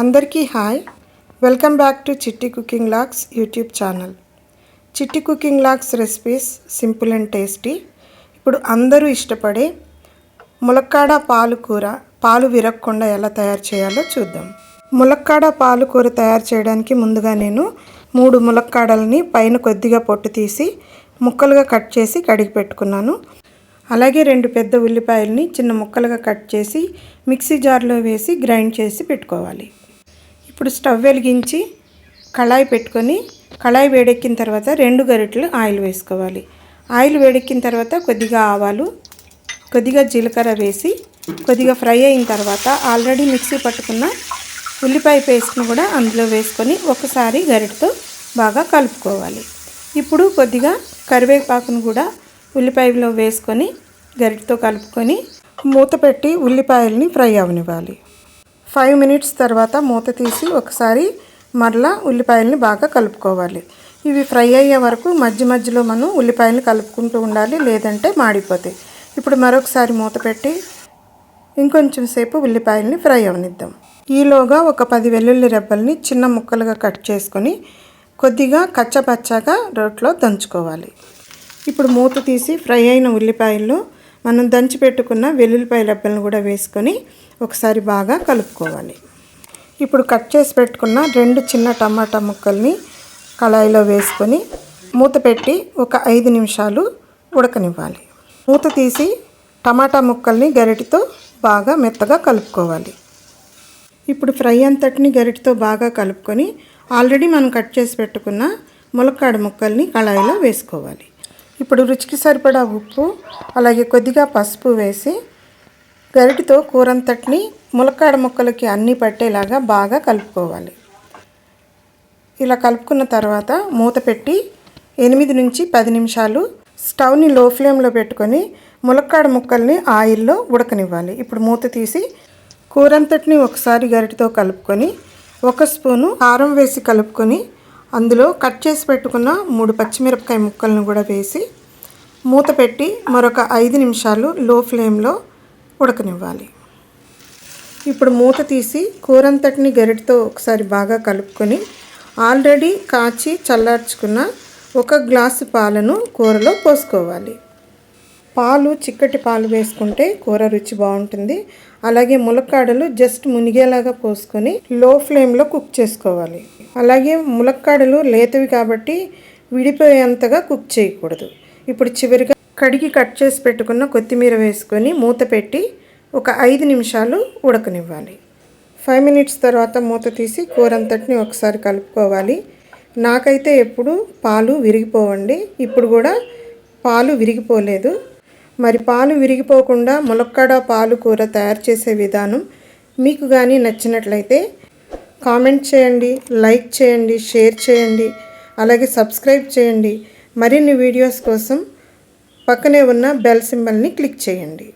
అందరికీ hi. Welcome back to Chitti cooking locks YouTube channel. Chitti cooking locks recipes simple and tasty. ఇప్పుడు అందరూ ఇష్టపడే ములక్కాడ పాలకూర పాలు విరగకుండా ఎలా తయారు చేయాలో చూద్దాం. ములక్కాడ పాలకూర తయారు చేయడానికి ముందుగా నేను మూడు ములక్కాడల్ని పైన కొద్దిగా పొట్టు తీసి ముక్కలుగా కట్ చేసి కడిగి పెట్టుకున్నాను. అలాగే రెండు పెద్ద ఉల్లిపాయల్ని చిన్న ముక్కలుగా కట్ చేసి మిక్సీ జార్లో వేసి గ్రైండ్ చేసి పెట్టుకోవాలి. ఇప్పుడు స్టవ్ వెలిగించి కళాయి పెట్టుకొని కళాయి వేడెక్కిన తర్వాత రెండు గరిటెలు ఆయిల్ వేసుకోవాలి. ఆయిల్ వేడెక్కిన తర్వాత కొద్దిగా ఆవాలు కొద్దిగా జీలకర్ర వేసి కొద్దిగా ఫ్రై అయిన తర్వాత ఆల్రెడీ మిక్సీ పట్టుకున్న ఉల్లిపాయ పేస్ట్ను కూడా అందులో వేసుకొని ఒకసారి గరిటతో బాగా కలుపుకోవాలి. ఇప్పుడు కొద్దిగా కరివేపాకును కూడా ఉల్లిపాయలో వేసుకొని గరిటతో కలుపుకొని మూత పెట్టి ఉల్లిపాయల్ని ఫ్రై అవనివ్వాలి. ఫైవ్ మినిట్స్ తర్వాత మూత తీసి ఒకసారి మరలా ఉల్లిపాయల్ని బాగా కలుపుకోవాలి. ఇవి ఫ్రై అయ్యే వరకు మధ్య మధ్యలో మనం ఉల్లిపాయలు కలుపుకుంటూ ఉండాలి లేదంటే మాడిపోతాయి. ఇప్పుడు మరొకసారి మూత పెట్టి ఇంకొంచెం సేపు ఉల్లిపాయల్ని ఫ్రై అవనిద్దాం. ఈలోగా ఒక పది వెల్లుల్లి రెబ్బల్ని చిన్న ముక్కలుగా కట్ చేసుకొని కొద్దిగా కచ్చపచ్చగా రోట్లో దంచుకోవాలి. ఇప్పుడు మూత తీసి ఫ్రై అయిన ఉల్లిపాయల్లో మనం దంచి పెట్టుకున్న వెల్లుల్లిపాయ లెబ్బలను కూడా వేసుకొని ఒకసారి బాగా కలుపుకోవాలి. ఇప్పుడు కట్ చేసి పెట్టుకున్న రెండు చిన్న టమాటా ముక్కల్ని కళాయిలో వేసుకొని మూత పెట్టి ఒక ఐదు నిమిషాలు ఉడకనివ్వాలి. మూత తీసి టమాటా ముక్కల్ని గరిటితో బాగా మెత్తగా కలుపుకోవాలి. ఇప్పుడు ఫ్రై అంతటిని గరిటతో బాగా కలుపుకొని ఆల్రెడీ మనం కట్ చేసి పెట్టుకున్న ములక్కాడ ముక్కల్ని కళాయిలో వేసుకోవాలి. ఇప్పుడు రుచికి సరిపడా ఉప్పు అలాగే కొద్దిగా పసుపు వేసి గరిటితో కూరంతటిని ములక్కాడ ముక్కలకి అన్నీ పట్టేలాగా బాగా కలుపుకోవాలి. ఇలా కలుపుకున్న తర్వాత మూత పెట్టి ఎనిమిది నుంచి పది నిమిషాలు స్టవ్ని లో ఫ్లేమ్లో పెట్టుకొని ములక్కాడ ముక్కల్ని ఆయిల్లో ఉడకనివ్వాలి. ఇప్పుడు మూత తీసి కూరంతటిని ఒకసారి గరిటతో కలుపుకొని ఒక స్పూను కారం వేసి కలుపుకొని అందులో కట్ చేసి పెట్టుకున్న మూడు పచ్చిమిరపకాయ ముక్కలను కూడా వేసి మూత పెట్టి మరొక ఐదు నిమిషాలు లో ఫ్లేమ్లో ఉడకనివ్వాలి. ఇప్పుడు మూత తీసి కూరంతటిని గరిటతో ఒకసారి బాగా కలుపుకొని ఆల్రెడీ కాచి చల్లార్చుకున్న ఒక గ్లాసు పాలను కూరలో పోసుకోవాలి. పాలు చిక్కటి పాలు వేసుకుంటే కూర రుచి బాగుంటుంది. అలాగే ములక్కాడలు జస్ట్ మునిగేలాగా పోసుకొని లో ఫ్లేమ్లో కుక్ చేసుకోవాలి. అలాగే ములక్కాడలు లేతవి కాబట్టి విడిపోయేంతగా కుక్ చేయకూడదు. ఇప్పుడు చివరిగా కడిగి కట్ చేసి పెట్టుకున్న కొత్తిమీర వేసుకొని మూత పెట్టి ఒక ఐదు నిమిషాలు ఉడకనివ్వాలి. ఫైవ్ మినిట్స్ తర్వాత మూత తీసి కూర అంతటిని ఒకసారి కలుపుకోవాలి. నాకైతే ఎప్పుడు పాలు విరిగిపోవండి. ఇప్పుడు కూడా పాలు విరిగిపోలేదు. మరి పాలు విరిగిపోకుండా ములక్కాడ పాలు కూర తయారు చేసే విధానం మీకు కానీ నచ్చినట్లయితే కామెంట్ చేయండి లైక్ చేయండి షేర్ చేయండి అలాగే సబ్స్క్రైబ్ చేయండి. మరిన్ని వీడియోస్ కోసం పక్కనే ఉన్న బెల్ సింబల్ని క్లిక్ చేయండి.